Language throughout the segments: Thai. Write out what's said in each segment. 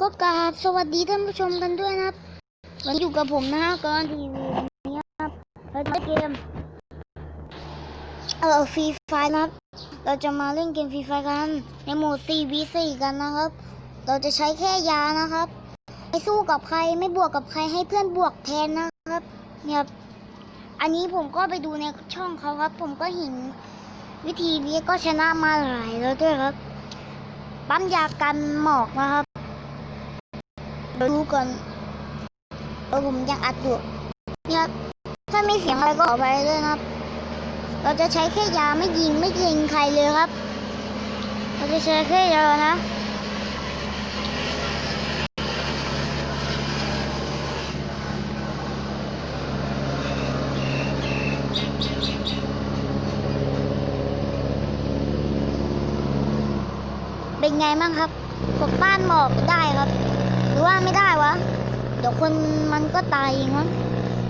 ก็กราบสวัสดีท่านผู้ชมกันด้วยนะครับ วันนี้อยู่กับผมนะฮะก่อนทีวีนี้ครับเราจะเล่นเกมเอ่อฟรีไฟนะครับ เราจะมาเล่นเกมฟรีไฟกัน ในโหมด 4v4 กันนะครับ เราจะใช้แค่ยานะครับ ไม่สู้กับใครไม่บวกกับใครให้เพื่อนบวกแทนนะครับ เนี่ยอันนี้ผมก็ไปดูในช่องเขาครับ ผมก็เห็นวิธีนี้ก็ชนะมาหลายแล้วด้วยครับ ปั๊มยากันหมอกนะครับ เดี๋ยวดูก่อนเออผมยังอัดอยู่เนี่ยถ้ามีเสียงอะไรก็ขอกไปด้วยนะครับ เราจะใช้แค่ยาไม่ยิงไม่ยิงใครเลยครับ เราจะใช้แค่ยานะเป็นไงบ้างครับกดต้านหมอกได้ครับ รือว่าไม่ได้วะ เดี๋ยวคนมันก็ตายเองมั้ง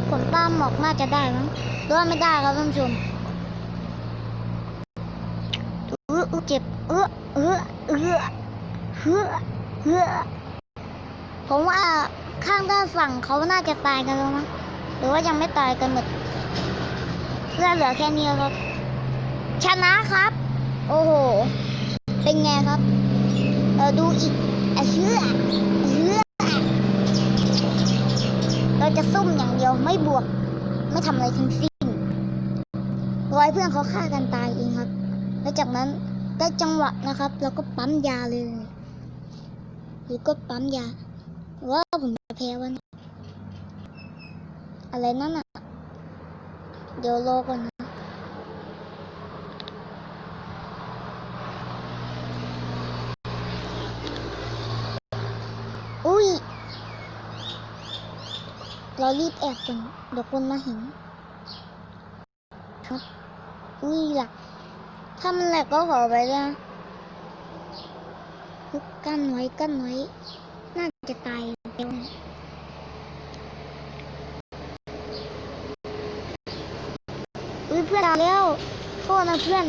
ผลต้าหมอกน่าจะได้มั้งหรือว่าไม่ได้ครับท่านผู้ชมเออเจ็บเออเออเออเออเออผมว่าข้างด้านฝั่งเขาน่าจะตายกันแล้วมั้งหรือว่ายังไม่ตายกันหมดเลือเหลือแค่นี้ครับ ชนะครับ โอ้โห เป็นไงครับ เออดูอีกอะเชื่อเชื่อ เราจะซุ่มอย่างเดียวไม่บวก ไม่ทำอะไรทั้งสิ้นรอยเพื่อนเขาฆ่ากันตายเองครับ แล้วจากนั้นได้จังหวะนะครับ เราก็ปั๊มยาเลย หรือก็ปั๊มยาว่าผมจะแพ้วัน อะไรนั่นอะเดี๋ยวรอก่อนนะ อุ้ย เรารีบแอบกันเดี๋ยวคนมาเห็น ครับ อุ้ยหลัก ถ้ามันแหลกก็ขอไปลยนะฮึบกั้นไว้กั้นไว้ น่าจะตายเร็วอุ้ยเพื่อนตายแล้ว โทษนะเพื่อน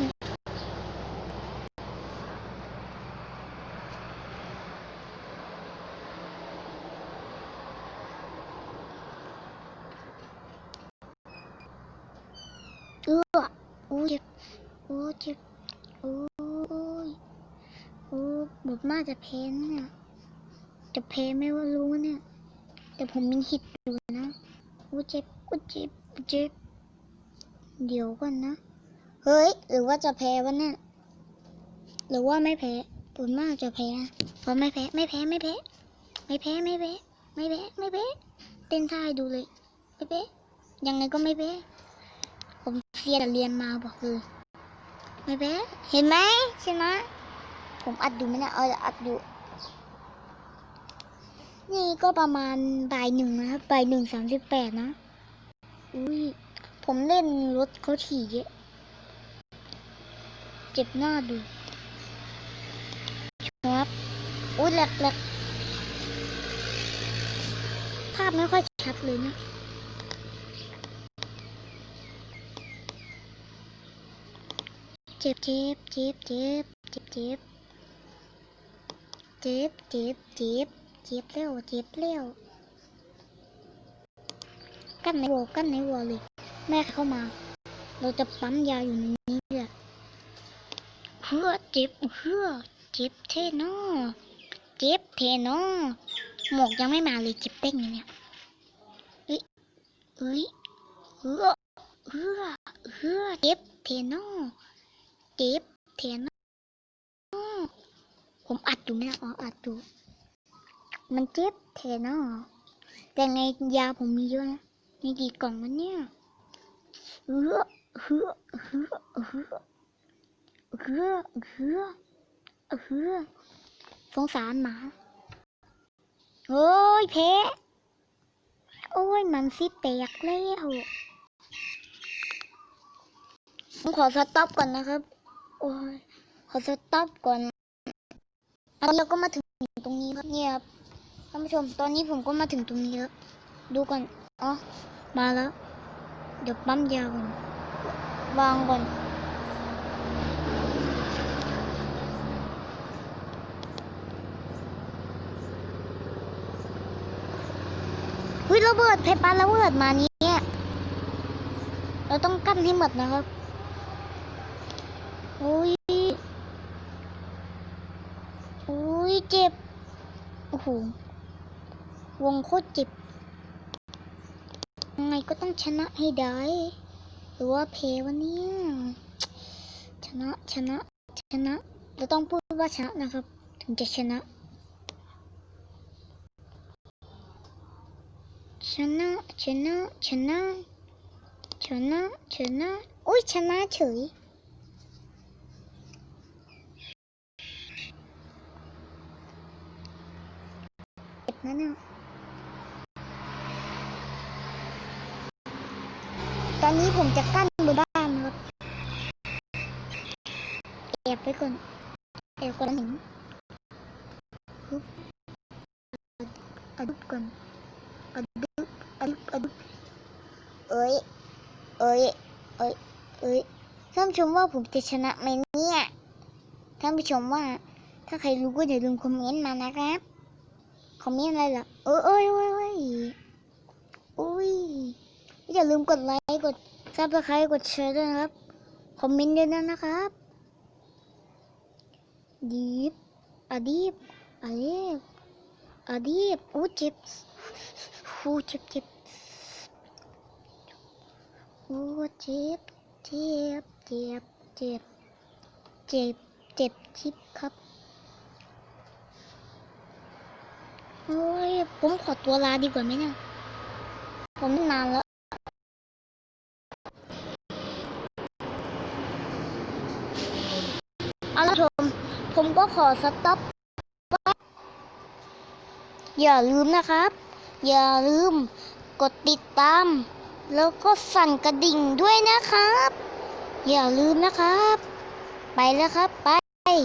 เออโอ้ยเจ็บโอ้ยเจ็บโอ้ยโอ้แบบน่าจะแพ้นเนี่ย จะแพ้ไม่ว่ารู้เนี่ย แต่ผมมีหิตอยู่นะโอ้ยเจ็บโอ้ยเจ็บโอ้ยเจ็บ เดี๋ยวก่อนนะ เฮ้ย หรือว่าจะแพ้วะเนี่ย หรือว่าไม่แพ้ ผมน่าจะแพ้เพราะไม่แพ้ ไม่แพ้ ไม่แพ้ ไม่แพ้ ไม่แพ้ ไม่แพ้ ไม่แพ้ เต้นท่าดูเลย ไม่แพ้ ยังไงก็ไม่แพ้ ผมเสียแต่เรียนมาบอกเลย ไม่แพ้ เห็นไหมใช่ไหม ผมอัดอยู่ไหมเนี่ยเอออัดอยู่ นี่ก็ประมาณบ่ายหนึ่งนะครับบ่ายหนึ่งสามสิบแปดนะอุ้ยผมเล่นรถเขาถี่เยอะเจ็บหน้าดูครับอุ้ยแหลกแหลกภาพไม่ค่อยชัดเลยนะเจ็บเจ็บเจ็บเจ็บเจ็บเจ็บ เจ็บเจ็บเจ็บเจ็บเร็วเจ็บเร็วกั้นในวัวกั้นในวัวเลยแม่เข้ามา เราจะปั๊มยาอยู่ในนี้แหละเฮือเจ็บเฮือเจ็บเทนอเจ็บเทนอหมวกยังไม่มาเลยเจ็บเต้งอยู่เนี่ยเอ้ยเอ้ยเฮือเฮือเฮือเจ็บเทนอเจ็บเทนอ ผมอัดอยู่ไหมนะอ๋ออัดอยู่มันเจ็บเทนอแต่ไงยาผมมีเยอะนะมีกี่กล่องวะเนี่ยเฮือเฮือเฮือเฮือเฮือเฮือเฮือสงสารหมาโอ้ยเพะโอ้ยมันสิแตกแล้วผมขอสต็อปก่อนนะครับ โอ้ยขอสต็อปก่อน ตอนนี้เก็มาถึงตรงนี้ครับเนี่ยท่านผู้ชมตอนนี้ผมก็มาถึงตรงนี้แล้วดูก่อนอ๋อมาแล้ว เดี๋ยวปั๊มยาก่อนวางก่อนวิระเบิดเพปันาระเบิดมานี้เราต้องกั้นให้หมดนะครับ เจ็บ โอ้โห วงโคตรเจ็บ ยังไงก็ต้องชนะให้ได้ หรือว่าเพวันนี้ชนะ ชนะ ชนะ เราต้องพูดว่าชนะนะครับ ถึงจะชนะ ชนะ ชนะ ชนะ ชนะ ชนะ อุ้ยชนะเฉย เจ็บนะเนี่ย ตอนนี้ผมจะกั้นบนบ้านครับแอบไปก่อนแอบก่อนหนึ่งฮึบอะดุบก่อนอะดุบอะดุบอะดุบเอ้ยเอ้ยเอ้ยเอ้ยท่านผู้ชมว่าผมจะชนะไหมเนี่ยท่านผู้ชมว่า ถ้าใครรู้ก็อย่าลืมคอมเมนต์มานะครับคอมเมนต์อะไรล่ะเอ้ยเอ้ยเอ้ยเอ้ยอุ้ยอย่าลืมกดไลค์ กดซับสไครต์กดแชร์ด้วยนะครับ คอมเมนต์ด้วยนะครับ ดีบอดีบอดีบอดีบอู้เจ็บอู้เจ็บเจ็บอู้เจ็บเจ็บเจ็บเจ็บเจ็บเจ็บชิบครับโอ้ยผมขอตัวลาดีกว่าไหมเนี่ย ผมนานแล้ว เอาละชม ผมก็ขอสต็อปอย่าลืมนะครับ อย่าลืมกดติดตาม แล้วก็สั่นกระดิ่งด้วยนะครับ อย่าลืมนะครับ ไปแล้วครับ ไป